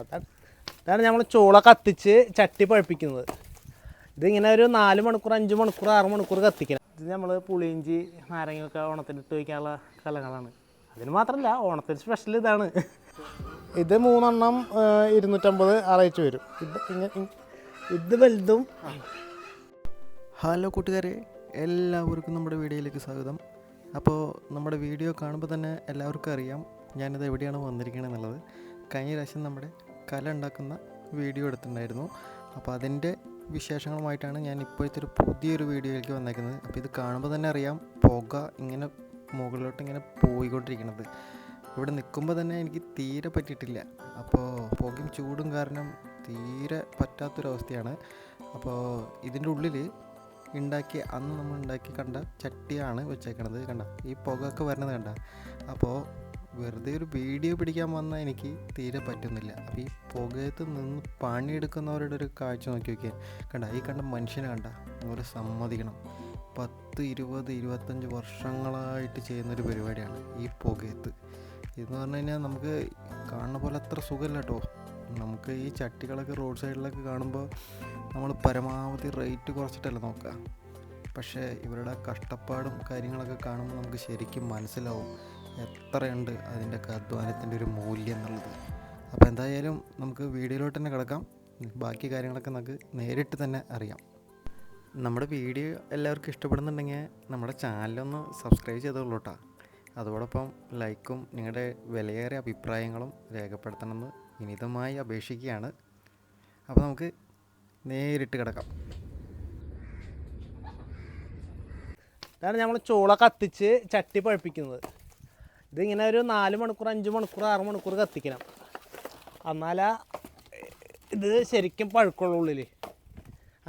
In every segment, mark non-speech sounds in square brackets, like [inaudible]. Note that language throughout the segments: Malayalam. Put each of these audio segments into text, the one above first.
അതാണ്. നമ്മൾ ചോള കത്തിച്ച് ചട്ടി പഴുപ്പിക്കുന്നത്. ഇതിങ്ങനെ ഒരു നാല് മണിക്കൂർ അഞ്ച് മണിക്കൂർ ആറ് മണിക്കൂർ കത്തിക്കണം. ഇത് നമ്മൾ പുളിയിഞ്ചി നാരങ്ങയൊക്കെ ഓണത്തിന് ഇട്ട് വയ്ക്കാനുള്ള കലങ്ങളാണ് അതിന് മാത്രമല്ല ഓണത്തിന് സ്പെഷ്യൽ ഇതാണ്. ഇത് മൂന്നെണ്ണം ഇരുന്നൂറ്റമ്പത് ആ വരും. ഇത് ഇത് വലുതും. ഹലോ കൂട്ടുകാരെ എല്ലാവർക്കും നമ്മുടെ വീഡിയോയിലേക്ക് സ്വാഗതം. അപ്പോൾ നമ്മുടെ വീഡിയോ കാണുമ്പോൾ തന്നെ എല്ലാവർക്കും അറിയാം ഞാനിത് എവിടെയാണ് വന്നിരിക്കുന്നത് എന്നുള്ളത്. കഴിഞ്ഞ പ്രാവശ്യം നമ്മുടെ കല ഉണ്ടാക്കുന്ന വീഡിയോ എടുത്തിട്ടുണ്ടായിരുന്നു. അപ്പോൾ അതിന്റെ വിശേഷങ്ങളുമായിട്ടാണ് ഞാൻ ഇപ്പോഴത്തെ ഒരു പുതിയൊരു വീഡിയോയിലേക്ക് വന്നേക്കുന്നത്. അപ്പോൾ ഇത് കാണുമ്പോൾ തന്നെ അറിയാം പുക ഇങ്ങനെ മുകളിലോട്ട് ഇങ്ങനെ പോയിക്കൊണ്ടിരിക്കുന്നത്. ഇവിടെ നിൽക്കുമ്പോൾ തന്നെ എനിക്ക് തീരെ പറ്റിയിട്ടില്ല. അപ്പോൾ പുകയും ചൂടും കാരണം തീരെ പറ്റാത്തൊരവസ്ഥയാണ്. അപ്പോൾ ഇതിന്റെ ഉള്ളിൽ ഉണ്ടാക്കി അന്ന് നമ്മൾ ഉണ്ടാക്കി കണ്ട ചട്ടിയാണ് വെച്ചേക്കണത്. കണ്ട ഈ പുകയൊക്കെ വരണത് കണ്ട. അപ്പോൾ വെറുതെ ഒരു വീഡിയോ പിടിക്കാൻ വന്നാൽ എനിക്ക് തീരെ പറ്റുന്നില്ല. അപ്പോൾ ഈ പുകയത്ത് നിന്ന് പണിയെടുക്കുന്നവരുടെ ഒരു കാഴ്ച നോക്കി നോക്കിയാൽ കണ്ട ഈ കണ്ട മനുഷ്യനെ കണ്ട ഒരു സമ്മതിക്കണം. പത്ത് ഇരുപത് ഇരുപത്തഞ്ച് വർഷങ്ങളായിട്ട് ചെയ്യുന്നൊരു പരിപാടിയാണ് ഈ പുകയത്ത്. ഇതെന്ന് പറഞ്ഞു കഴിഞ്ഞാൽ നമുക്ക് കാണുന്ന പോലെ അത്ര സുഖമില്ല കേട്ടോ. നമുക്ക് ഈ ചട്ടികളൊക്കെ റോഡ് സൈഡിലൊക്കെ കാണുമ്പോൾ നമ്മൾ പരമാവധി റേറ്റ് കുറച്ചിട്ടല്ല നോക്കുക പക്ഷേ ഇവരുടെ കഷ്ടപ്പാടും കാര്യങ്ങളൊക്കെ കാണുമ്പോൾ നമുക്ക് ശരിക്കും മനസ്സിലാവും. എത്രയുണ്ട് അതിന്റെയൊക്കെ അധ്വാനത്തിന്റെ ഒരു മൂല്യം എന്നുള്ളത്. അപ്പോൾ എന്തായാലും നമുക്ക് വീഡിയോയിലോട്ട് തന്നെ കിടക്കാം. ബാക്കി കാര്യങ്ങളൊക്കെ നമുക്ക് നേരിട്ട് തന്നെ അറിയാം. നമ്മുടെ വീഡിയോ എല്ലാവർക്കും ഇഷ്ടപ്പെടുന്നുണ്ടെങ്കിൽ നമ്മുടെ ചാനലൊന്ന് സബ്സ്ക്രൈബ് ചെയ്തോളൂ കേട്ടോ. അതോടൊപ്പം ലൈക്കും നിങ്ങളുടെ വിലയേറിയ അഭിപ്രായങ്ങളും രേഖപ്പെടുത്തണമെന്ന് വിനീതമായി അപേക്ഷിക്കുകയാണ്. അപ്പോൾ നമുക്ക് നേരിട്ട് കിടക്കാം. അതാണ് നമ്മൾ ചൂള കത്തിച്ച് ചട്ടി പഴുപ്പിക്കുന്നത്. ഇതിങ്ങനെ ഒരു നാല് മണിക്കൂർ അഞ്ച് മണിക്കൂർ ആറ് മണിക്കൂർ കത്തിക്കണം. എന്നാലാ ഇത് ശരിക്കും പഴുക്കുള്ള ഉള്ളിൽ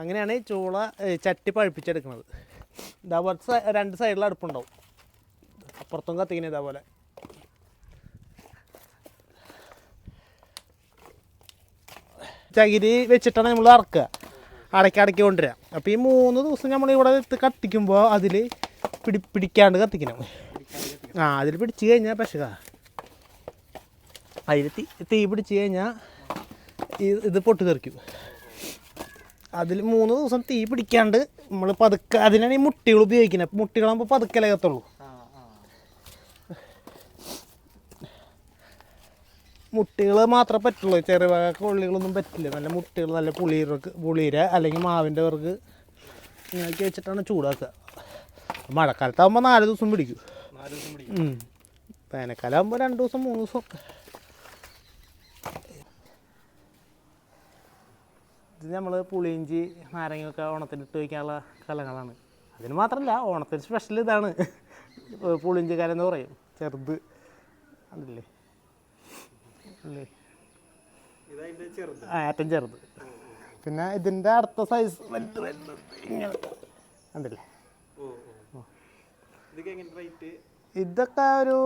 അങ്ങനെയാണ് ചൂള ചട്ടി പഴുപ്പിച്ചെടുക്കുന്നത്. ഇതേപോലത്തെ രണ്ട് സൈഡിൽ അടുപ്പുണ്ടാവും. അപ്പുറത്തും കത്തിക്കണേ ഇതേപോലെ. ചകിരി വെച്ചിട്ടാണ് നമ്മൾ ഇറക്കുക അടക്കി അടക്കി കൊണ്ടുവരിക. അപ്പോൾ ഈ മൂന്ന് ദിവസം നമ്മൾ ഇവിടെ കത്തിക്കുമ്പോൾ അതിൽ പിടി പിടിക്കാണ്ട് കത്തിക്കണം. ആ അതിൽ പിടിച്ച് കഴിഞ്ഞാൽ പശുക അതിൽ തീ തീ പിടിച്ച് കഴിഞ്ഞാൽ ഇത് പൊട്ട് തെറിക്കും. അതിൽ മൂന്ന് ദിവസം തീ പിടിക്കാണ്ട് നമ്മൾ പതുക്കെ അതിനാണ് ഈ മുട്ടികൾ ഉപയോഗിക്കുന്നത്. മുട്ടികളാകുമ്പോൾ പതുക്കെ ലകത്തുള്ളൂ മുട്ടികൾ മാത്രമേ പറ്റുള്ളൂ. ചെറിയ വക കൊള്ളികളൊന്നും പറ്റില്ല. നല്ല മുട്ടികൾ നല്ല പുളിയിറക്ക് പുളിയിര അല്ലെങ്കിൽ മാവിന്റെ വർക്ക് ഇങ്ങനെയൊക്കെ വെച്ചിട്ടാണ് ചൂടാക്കുക. മഴക്കാലത്താകുമ്പോൾ നാല് ദിവസം പിടിക്കും. ഉം. രണ്ടു ദിവസം മൂന്ന് ദിവസം ഇത് നമ്മൾ പുളിയിഞ്ചി നാരങ്ങയൊക്കെ ഓണത്തിന് ഇട്ട് വയ്ക്കാനുള്ള കലങ്ങളാണ്. അതിന് മാത്രമല്ല ഓണത്തിന് സ്പെഷ്യൽ ഇതാണ്. പുളിയിഞ്ചി കാലം എന്ന് പറയും. ചെറുത്. കണ്ടില്ലേ? അല്ലേ? ആ ഏറ്റവും ചെറുത്. പിന്നെ ഇതിന്റെ അടുത്ത സൈസ് വലുത് വലുത് ഇങ്ങനെ. കണ്ടില്ലേ? ഇതൊക്കെ ഒരു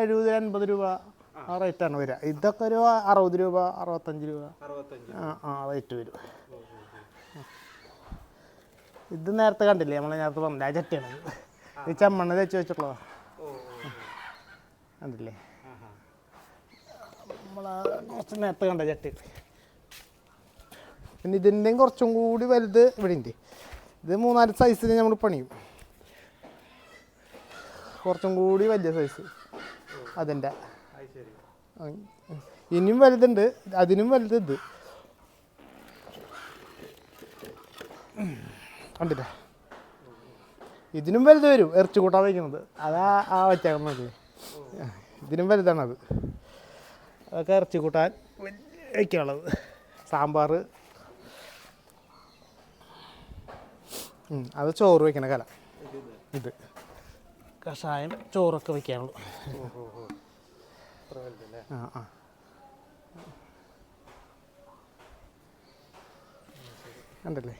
എഴുപത് അൻപത് രൂപ ആ റേറ്റാണ് വരിക. ഇതൊക്കെ ഒരു അറുപത് രൂപ അറുപത്തഞ്ച് രൂപ. ആ ആ റേറ്റ് വരും. ഇത് നേരത്തെ കണ്ടില്ലേ? നമ്മൾ നേരത്തെ പറഞ്ഞില്ല? ആ ചട്ടിയാണ് ഇത്. ചമ്മണ്ണ തെച്ച് വെച്ചിട്ടുള്ളതാ. കണ്ടില്ലേ? നമ്മൾ കുറച്ച് നേരത്തെ കണ്ട ചട്ടി. പിന്നെ ഇതിന്റെയും കുറച്ചും കൂടി വലുത് ഇവിടെ ഉണ്ട് ഇത് മൂന്നാൽ സൈസിൽ നമ്മൾ പണിയും. കുറച്ചും കൂടി വലിയ സൈസ് അതിന്റെ ഇനിയും വലുതുണ്ട്. അതിനും വലുത് ഇത്. കണ്ടില്ലേ? ഇതിനും വലുത് വരും. ഇറച്ചി കൂട്ടാൻ വയ്ക്കുന്നത്. അതാ ആ വെച്ചേക്കുന്നത് ഇതിനും വലുതാണത്. അതൊക്കെ ഇറച്ചി കൂട്ടാൻ വയ്ക്കാനുള്ളത്. സാമ്പാർ. അത് ചോറ് വയ്ക്കണ കല. ഇത്. കഷായം ചോറൊക്കെ വയ്ക്കാനുള്ളൂ ആ ആ. കണ്ടല്ലേ?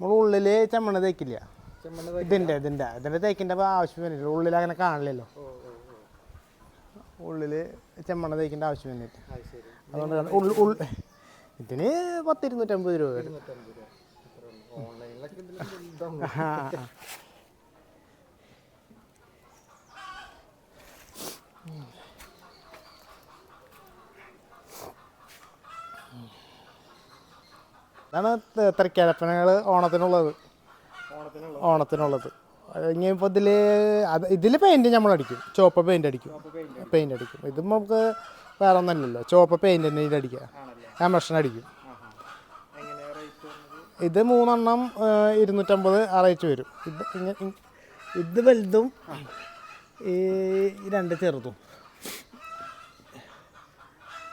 നമ്മൾ ഉള്ളിൽ ചെമ്മണ്ണ തേക്കില്ല? ഇതിന്റെ ഇതിന്റെ ഇതിന്റെ തേക്കിന്റെ ആവശ്യം വരുന്നില്ല ഉള്ളിൽ അങ്ങനെ കാണില്ലല്ലോ. ഉള്ളിൽ ചെമ്മണ്ണ തേക്കിന്റെ ആവശ്യം വരുന്നില്ല അതുകൊണ്ട് ഉള്ളു ഉൾ ഇതിന് പത്തിരുന്നൂറ്റമ്പത് രൂപ വരും. [laughs] ആ. ഇതാണ് തൃക്കരപ്പനകൾ ഓണത്തിനുള്ളത്. ഓണത്തിനുള്ളത്. ഇനിയിപ്പോൾ ഇതിൽ അത് ഇതിൽ പെയിന്റ് നമ്മൾ അടിക്കും ചുവപ്പ് പെയിന്റ് അടിക്കും. പെയിന്റ് അടിക്കും. ഇത് നമുക്ക് വേറെ ഒന്നല്ലല്ലോ ചുവപ്പ് പെയിന്റ് തന്നെ അടിക്കുക ആമർഷൻ അടിക്കും. ഇത് മൂന്നെണ്ണം ഇരുന്നൂറ്റമ്പത് ആ റേറ്റ് വരും. ഇത് ഇത് വലുതും ഈ രണ്ട് ചെറുതും.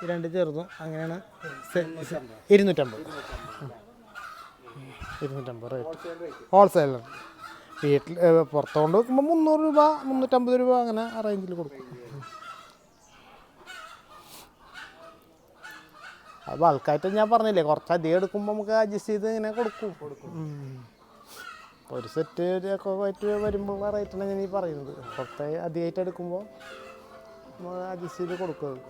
രണ്ട് ചെറുതും അങ്ങനെയാണ് ഇരുന്നൂറ്റമ്പത്. ഇരുന്നൂറ്റമ്പത് റേറ്റ് ഹോൾസെയിലർ വീട്ടിൽ പുറത്തുകൊണ്ട് വെക്കുമ്പോൾ മുന്നൂറ് രൂപ മുന്നൂറ്റമ്പത് രൂപ അങ്ങനെ ആ റേഞ്ചിൽ കൊടുക്കും. അത് ബൾക്കായിട്ട് ഞാൻ പറഞ്ഞില്ലേ കുറച്ച് അധികം എടുക്കുമ്പോൾ നമുക്ക് അഡ്ജസ്റ്റ് ചെയ്ത് ഇങ്ങനെ കൊടുക്കും. ഒരു സെറ്റ് ഒക്കെ ആയിട്ട് വരുമ്പോൾ റേറ്റാണ് ഞാൻ ഈ പറയുന്നത്. പുറത്തെ അധികമായിട്ട് എടുക്കുമ്പോൾ നമ്മൾ അഡ്ജസ്റ്റ് ചെയ്ത് കൊടുക്കുന്നത്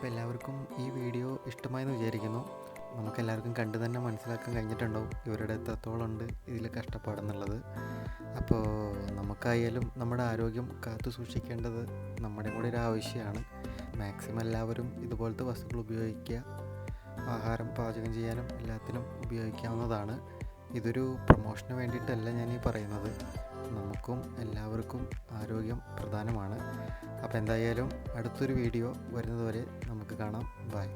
അപ്പോൾ എല്ലാവർക്കും ഈ വീഡിയോ ഇഷ്ടമായെന്ന് വിചാരിക്കുന്നു. നമുക്കെല്ലാവർക്കും കണ്ടു തന്നെ മനസ്സിലാക്കാൻ കഴിഞ്ഞിട്ടുണ്ടാവും ഇവരുടെ എത്രത്തോളം ഉണ്ട് ഇതിൽ കഷ്ടപ്പാടെന്നുള്ളത്. അപ്പോൾ നമുക്കായാലും നമ്മുടെ ആരോഗ്യം കാത്തു സൂക്ഷിക്കേണ്ടത് നമ്മുടെ കൂടെ ഒരു ആവശ്യമാണ്. മാക്സിമം എല്ലാവരും ഇതുപോലത്തെ വസ്തുക്കൾ ഉപയോഗിക്കുക. ആഹാരം പാചകം ചെയ്യാനും എല്ലാത്തിനും ഉപയോഗിക്കാവുന്നതാണ്. ഇതൊരു പ്രൊമോഷന് വേണ്ടിയിട്ടല്ല ഞാൻ ഈ പറയുന്നത്. നമുക്കും എല്ലാവർക്കും ആരോഗ്യം പ്രധാനമാണ്. അപ്പോൾ എന്തായാലും അടുത്തൊരു വീഡിയോ വരുന്നതുവരെ നമുക്ക് കാണാം. ബൈ